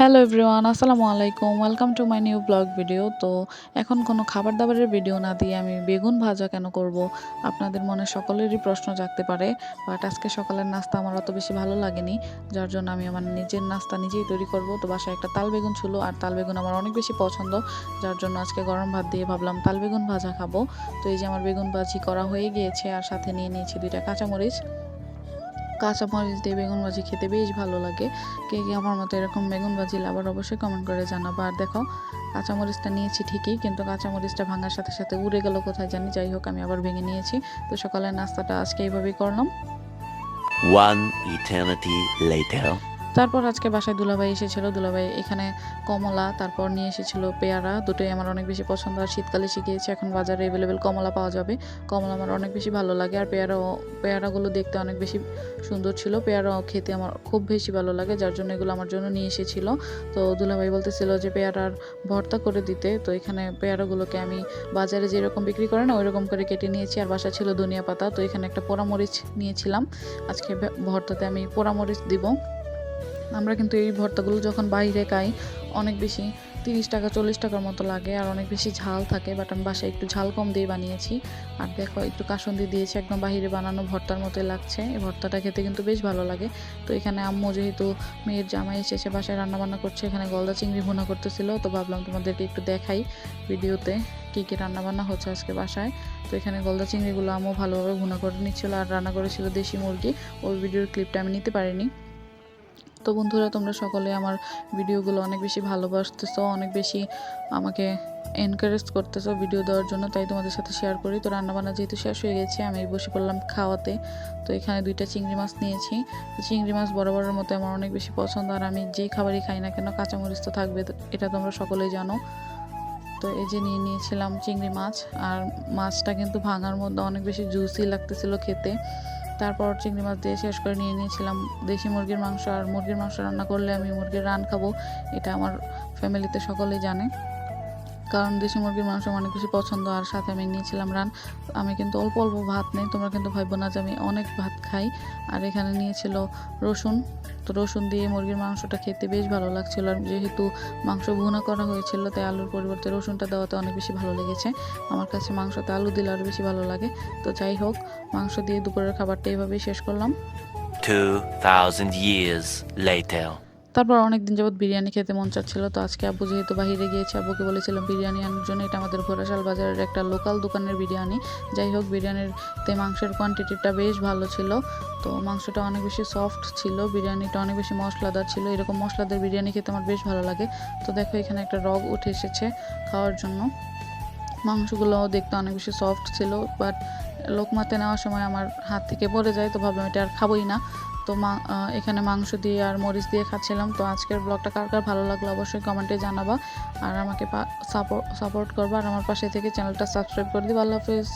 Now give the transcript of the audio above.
Hello everyone আসসালামু আলাইকুম। Welcome to my new blog video তো এখন কোনো খাবার দাবারের ভিডিও না দিয়ে আমি বেগুন ভাজা কেন করব? আপনাদের মনে সকলেরই প্রশ্ন জাগতে পারে বাট আজকে সকালের নাস্তা আমার অত বেশি ভালো লাগেনি, যার জন্য আমি আমার নিজের নাস্তা নিজেই তৈরি করব। তো বাসায় একটা তাল বেগুন ছিল, আর তাল বেগুন আমার অনেক বেশি পছন্দ, যার জন্য আজকে গরম ভাত দিয়ে ভাবলাম তাল বেগুন ভাজা খাব। তো এই যে আমার বেগুন ভাজি করা হয়ে গিয়েছে, আর সাথে নিয়ে নিয়েছি দুইটা কাঁচামরিচ। কাঁচামরিচ দিয়ে বেগুন ভাজি খেতে বেশ ভালো লাগে। কে কে আমার মতো এরকম বেগুন ভাজি আবার অবশ্যই কমেন্ট করে জানাব। আর দেখো, কাঁচামরিচটা নিয়েছি ঠিকই, কিন্তু কাঁচামরিচটা ভাঙার সাথে সাথে উড়ে গেল কোথায় জানি, যাই হোক আমি আবার ভেঙে নিয়েছি। তো সকালের নাস্তাটা আজকে এইভাবেই করলাম। One eternity later. তারপর আজকে বাসায় দুলাভাই এসেছিল। দুলাভাই এখানে কমলা, তারপর নিয়ে এসেছিল পেয়ারা। দুটোই আমার অনেক বেশি পছন্দ। আর শীতকালে শিখিয়েছি, এখন বাজারে অ্যাভেলেবেল কমলা পাওয়া যাবে। কমলা আমার অনেক বেশি ভালো লাগে। আর পেয়ারা পেয়ারাগুলো দেখতে অনেক বেশি সুন্দর ছিল। পেয়ারাও খেতে আমার খুব বেশি ভালো লাগে, যার জন্য এগুলো আমার জন্য নিয়ে এসেছিল। তো দুলাভাই বলতেছিল যে, পেয়ারার ভর্তা করে দিতে। তো এখানে পেয়ারাগুলোকে আমি বাজারে যেরকম বিক্রি করে না, ওইরকম করে কেটে নিয়েছি। আর বাসা ছিল ধনিয়া পাতা। তো এখানে একটা পোড়ামরিচ নিয়েছিলাম। আজকে ভর্তাতে আমি পোড়ামরিচ দিব। আমরা কিন্তু এই ভর্তাগুলো যখন বাইরে খাই, অনেক বেশি তিরিশ টাকা, চল্লিশ টাকার মতো লাগে আর অনেক বেশি ঝাল থাকে বাট আমি বাসায় একটু ঝাল কম দিয়ে বানিয়েছি। আর দেখো, একটু কাসন্দি দিয়েছি, একদম বাইরে বানানো ভর্তার মতোই লাগছে। এই ভর্তাটা খেতে কিন্তু বেশ ভালো লাগে। তো এখানে আম্মু যেহেতু মেয়ের জামাই এসেছে, বাসায় রান্নাবান্না করছে, এখানে গলদা চিংড়ি ভুনা করতেছিল। তো ভাবলাম তোমাদেরকে একটু দেখাই ভিডিওতে কী কী রান্নাবান্না হচ্ছে আজকে বাসায়। তো এখানে গলদা চিংড়িগুলো আম্মু ভালোভাবে ভুনা করে নিচ্ছিল আর রান্না করেছিল দেশি মুরগি। ওই ভিডিওর ক্লিপটা আমি নিতে পারিনি। তো বন্ধুরা, তোমরা সকলে আমার ভিডিওগুলো অনেক বেশি ভালোবাসতেছো, অনেক বেশি আমাকে এনকারেজ করতেছো ভিডিও দেওয়ার জন্য, তাই তোমাদের সাথে শেয়ার করি। তো রান্নাবান্না যেহেতু শেষ হয়ে গেছে, আমি বসে পড়লাম খাওয়াতে। তো এখানে দুইটা চিংড়ি মাছ নিয়েছি। চিংড়ি মাছ বরাবরের মতো আমার অনেক বেশি পছন্দ, আর আমি যেই খাবারই খাই না কেন, কাঁচামরিচ তো থাকবে এটা তোমরা সকলেই জানো। তো এই যে নিয়ে নিয়েছিলাম চিংড়ি মাছ, আর মাছটা কিন্তু ভাঙার মধ্যে অনেক বেশি জুসি লাগতেছিল খেতে। তারপর চিংড়ি মাছ দিয়ে শেষ করে নিয়ে নিয়েছিলাম। দেশি মুরগির মাংস আর মুরগির মাংস রান্না করলে আমি মুরগির রান খাব, এটা আমার ফ্যামিলিতে সকলেই জানে। কারণ দেশি মুরগির মাংস অনেক বেশি পছন্দ, আর সাথে আমি নিয়েছিলাম রান। আমি কিন্তু অল্প অল্প ভাত নেই, তোমরা কিন্তু ভাইবো না যে আমি অনেক ভাত খাই। আর এখানে নিয়েছিল রসুন, তো রসুন দিয়ে মুরগির মাংসটা খেতে বেশ ভালো লাগছিল। আর যেহেতু মাংস ভুনা করা হয়েছিল, তাই আলুর পরিবর্তে রসুনটা দেওয়াতে অনেক বেশি ভালো লেগেছে। আমার কাছে মাংসতে আলু দিলে আরও বেশি ভালো লাগে। তো যাই হোক, মাংস দিয়ে দুপুরের খাবারটা এইভাবেই শেষ করলাম। 2000 years later. তারপর অনেক দিন যাবত বিরিয়ানি খেতে মন চাচ্ছিল, তো আজকে আব্বু যেহেতু বাইরে গিয়েছে, আব্বুকে বলেছিলাম বিরিয়ানি আনার জন্য। এটা আমাদের ঘোড়াশাল বাজারের একটা লোকাল দোকানের বিরিয়ানি। যাই হোক, বিরিয়ানিতে মাংসের কোয়ান্টিটিটা বেশ ভালো ছিল। তো মাংসটা অনেক বেশি সফট ছিল, বিরিয়ানিটা অনেক বেশি মশলাদার ছিল। এরকম মশলাদার বিরিয়ানি খেতে আমার বেশ ভালো লাগে। তো দেখো, এখানে একটা রগ উঠে এসেছে খাওয়ার জন্য। মাংসগুলো দেখতে অনেক বেশি সফট ছিল বাট লোকমাতে নেওয়ার সময় আমার হাত থেকে পড়ে যায়, তো ভাবলাম এটা আর খাবোই না। তো মা এখানে মাংস দিয়ে আর মরিচ দিয়ে খাচ্ছিলাম। তো আজকের ব্লগটা কার কার ভালো লাগল অবশ্যই কমেন্টে জানাবা। আর আমাকে সাপোর্ট সাপোর্ট করবা। আর আমার পাশে থেকে চ্যানেলটা সাবস্ক্রাইব করে দিবা। আল্লাহ হাফেজ।